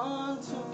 on to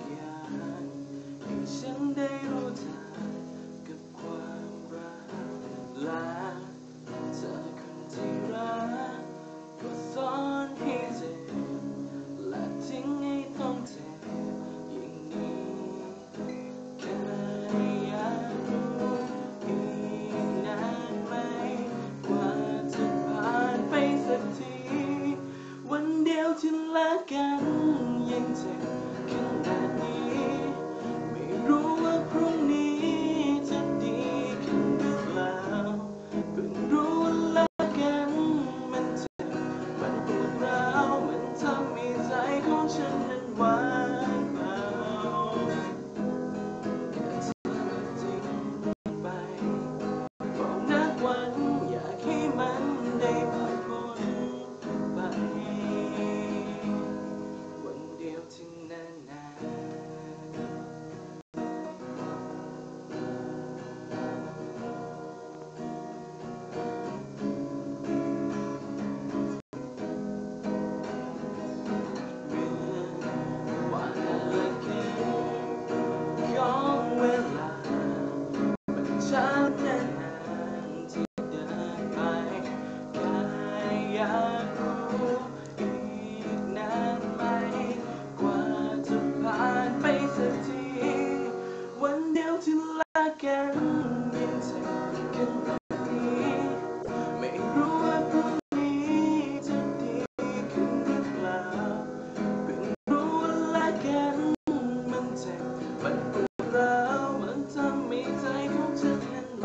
กกันยิ่งใส่กันแบบนี้ไม่รู้ว่าพรุ่งนี้จะดีขึ้นหรือเปล่าเพิ่งรู้ว่าละกันมันเจ็บมันปวดร้าวมันทำให้ใจของเธอเห็นไห